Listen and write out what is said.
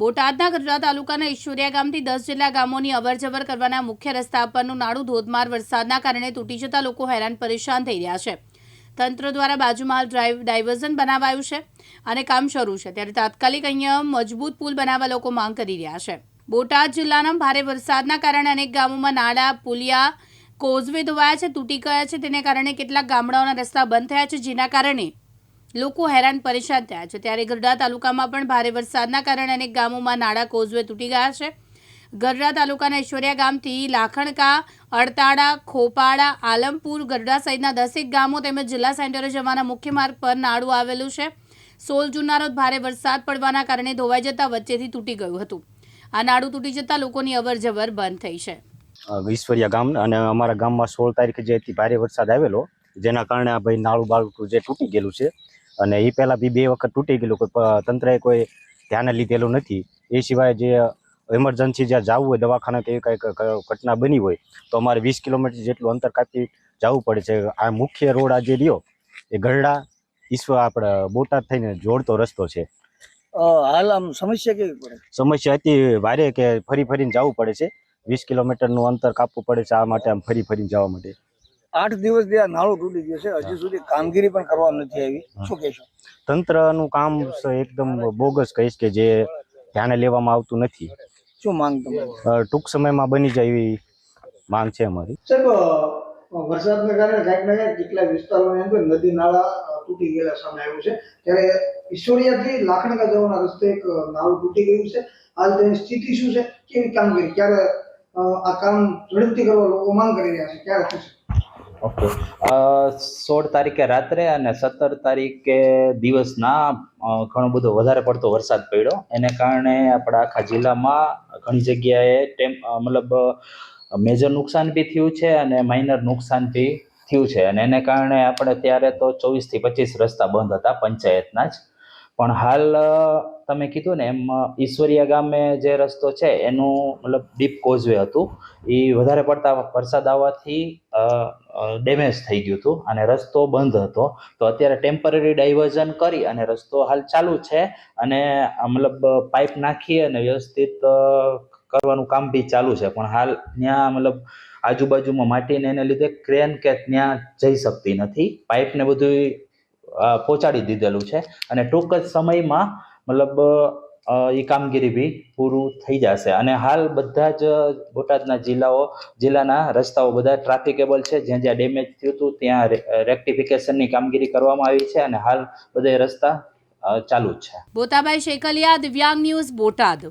બોટાદના ગઢડા તાલુકાના ઈશ્વરિયા ગામથી દસ જેટલા ગામોની અવરજવર કરવાના મુખ્ય રસ્તા પરનું નાડું ધોધમાર વરસાદના કારણે તૂટી જતા લોકો હેરાન પરેશાન થઈ રહ્યા છે. તંત્ર દ્વારા બાજુમાં ડ્રાઈવ ડાયવર્ઝન બનાવાયું છે અને કામ શરૂ છે. ત્યારે તાત્કાલિક અહીંયા મજબૂત પુલ બનાવવા લોકો માંગ કરી રહ્યા છે. બોટાદ જિલ્લાના ભારે વરસાદના કારણે અનેક ગામોમાં નાળા, પુલિયા, કોઝવે ધોવાયા છે, તૂટી ગયા છે. તેને કારણે કેટલાક ગામડાઓના રસ્તા બંધ થયા છે, જેના કારણે લોકો હેરાન પરેશાન થયા છે. ત્યારે ગરડા તાલુકામાં પણ ભારે વરસાદના કારણે અનેક ગામોમાં નાળા કોઝવે તૂટી ગયા છે. ગરડા તાલુકાના ઈશ્વરિયા ગામથી લાખણકા, અડતાળા, ખોપાળા, આલમપુર, ગરડા સહિતના દસેક ગામો તેમજ જિલ્લા સેન્ટરે જવાના મુખ્ય માર્ગ પર નાળું આવેલું છે. સોળ જૂનના ભારે વરસાદ પડવાના કારણે ધોવાઈ જતા વચ્ચેથી તૂટી ગયું હતું. આ નાળું તૂટી જતા લોકોની અવરજવર બંધ થઈ છે. ઈશ્વરિયા ગામ અને અમારા ગામમાં સોળ તારીખે જે ભારે વરસાદ આવેલો, જેના કારણે આ ભાઈ નાળું બાળું જે તૂટી ગયેલું છે અને એ પહેલાં બી બે વખત તૂટી ગયેલું કોઈ તંત્રએ કોઈ ધ્યાને લીધેલું નથી. એ સિવાય જે ઇમરજન્સી જ્યાં જવું હોય દવાખાના કે એવી કાંઈક ઘટના બની હોય તો અમારે વીસ કિલોમીટર જેટલું અંતર કાપી જવું પડે છે. આ મુખ્ય રોડ આ જે રહ્યો એ ગરડા ઈશ્વર આપણે બોટાદ થઈને જોડતો રસ્તો છે. હાલ આમ સમસ્યા કેવી પડે? સમસ્યા હતી વારે કે ફરી ફરીને જવું પડે છે. વીસ કિલોમીટરનું અંતર કાપવું પડે છે આ માટે આમ ફરી ફરીને જવા માટે. આઠ દિવસ આ નાળું તૂટી ગયું છે. હજી સુધી કામગીરી પણ કરવામાં નથી આવી. શું કહેશો? તંત્રનું કામ એકદમ બોગસ કહીશ કે જે ધ્યાને લેવામાં આવતું નથી. શું માંગ તમારી ટૂંક સમયમાં બની જાય એવી માંગ છે અમારી. વરસાદને કારણે ક્યાંક ને ક્યાંક કેટલાક વિસ્તારોની અંદર નદી નાળા તૂટી ગયેલા સામે આવ્યું છે. ત્યારે ઈશ્વરિયાથી લાખણકા જવાના રસ્તે એક નાળું તૂટી ગયું છે. હાલ તેની સ્થિતિ શું છે? કેવી કામગીરી? ક્યારે આ કામ ઝડપથી કરવા લોકો માંગ કરી રહ્યા છે? ક્યારે થશે? ઓકે સોળ તારીખે રાત્રે અને સત્તર તારીખે દિવસના ઘણો બધો વધારે પડતો વરસાદ પડ્યો. એને કારણે આપણા આખા જિલ્લામાં ઘણી જગ્યાએ ટેમ મતલબ મેજર નુકસાન બી થયું છે અને માઇનર નુકસાન બી થયું છે. અને એને કારણે આપણે ત્યારે તો ચોવીસથી પચીસ રસ્તા બંધ હતા, પંચાયતના જ. પણ હાલ તમે કીધું ને એમ ઈશ્વરિયા ગામે જે રસ્તો છે, એનું મતલબ ડીપ કોઝવે હતું. એ વધારે પડતા વરસાદ આવવાથી ડેમેજ થઈ ગયું હતું અને રસ્તો બંધ હતો. તો અત્યારે ટેમ્પરરી ડાયવર્ઝન કરી અને રસ્તો હાલ ચાલુ છે અને મતલબ પાઇપ નાખી અને વ્યવસ્થિત કરવાનું કામ બી ચાલુ છે. પણ હાલ ત્યાં, મતલબ, આજુબાજુમાં માટીને એને લીધે ક્રેન કે ત્યાં જઈ શકતી નથી. પાઇપને બધું પહોંચાડી દીધેલું છે. અને ટૂંક જ સમયમાં, મતલબ એ કામગીરી બી પૂરું થઈ જશે. અને હાલ બધા જ બોટાદના જિલ્લાઓ, જિલ્લાના રસ્તાઓ બધા ટ્રાફિકેબલ છે. જ્યાં જ્યાં ડેમેજ થયું હતું, ત્યાં રેક્ટિફિકેશનની કામગીરી કરવામાં આવી છે અને હાલ બધા રસ્તા ચાલુ જ છે. બોતાભાઈ શેકલિયા દિવ્યાંગ ન્યૂઝ, બોટાદ.